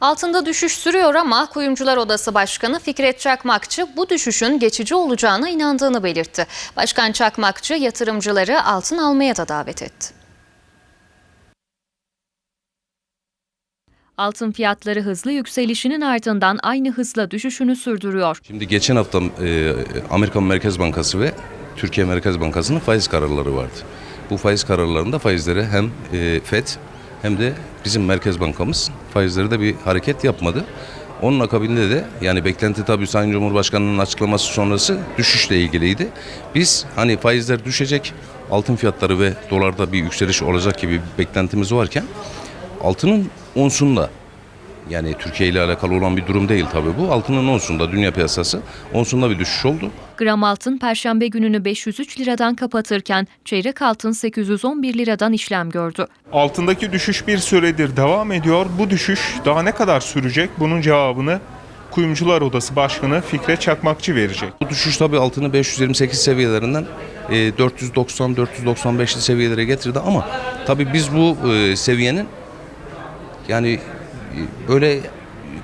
Altında düşüş sürüyor ama Kuyumcular Odası Başkanı Fikret Çakmakçı bu düşüşün geçici olacağına inandığını belirtti. Başkan Çakmakçı yatırımcıları altın almaya da davet etti. Altın fiyatları hızlı yükselişinin ardından aynı hızla düşüşünü sürdürüyor. Şimdi geçen hafta e, Amerikan Merkez Bankası ve Türkiye Merkez Bankası'nın faiz kararları vardı. Bu faiz kararlarında faizleri hem e, FED hem de bizim Merkez Bankamız faizleri de bir hareket yapmadı. Onun akabinde de yani beklenti tabii Sayın Cumhurbaşkanı'nın açıklaması sonrası düşüşle ilgiliydi. Biz hani faizler düşecek, altın fiyatları ve dolarda bir yükseliş olacak gibi bir beklentimiz varken altının onsunda yani Türkiye ile alakalı olan bir durum değil tabii bu. Altının onsunda dünya piyasası onsunda bir düşüş oldu. Gram altın perşembe gününü 503 liradan kapatırken çeyrek altın 811 liradan işlem gördü. Altındaki düşüş bir süredir devam ediyor. Bu düşüş daha ne kadar sürecek? Bunun cevabını Kuyumcular Odası Başkanı Fikret Çakmakçı verecek. Bu düşüş tabii altını 528 seviyelerinden e, 490-495'li seviyelere getirdi ama tabii biz bu e, seviyenin yani e, böyle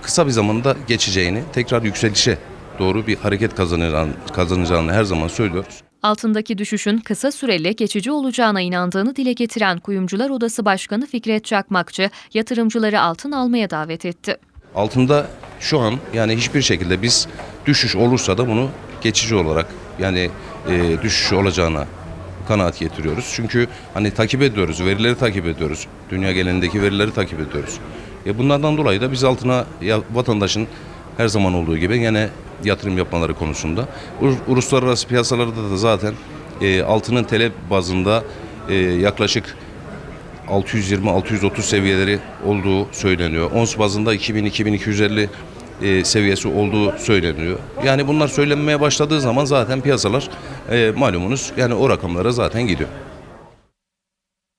kısa bir zamanda geçeceğini, tekrar yükselişe doğru bir hareket kazanacağını, kazanacağını her zaman söylüyoruz. Altındaki düşüşün kısa süreli geçici olacağına inandığını dile getiren Kuyumcular Odası Başkanı Fikret Çakmakçı yatırımcıları altın almaya davet etti. Altında şu an yani hiçbir şekilde biz düşüş olursa da bunu geçici olarak yani e, düşüş olacağına kanaat getiriyoruz. Çünkü hani takip ediyoruz, verileri takip ediyoruz. Dünya genelindeki verileri takip ediyoruz. E bunlardan dolayı da biz altına ya, vatandaşın her zaman olduğu gibi yine yatırım yapmaları konusunda. Uluslararası piyasalarda da zaten e, altının talep bazında e, yaklaşık 620-630 seviyeleri olduğu söyleniyor. Ons bazında 2000-2250 e, seviyesi olduğu söyleniyor. Yani bunlar söylenmeye başladığı zaman zaten piyasalar e, malumunuz yani o rakamlara zaten gidiyor.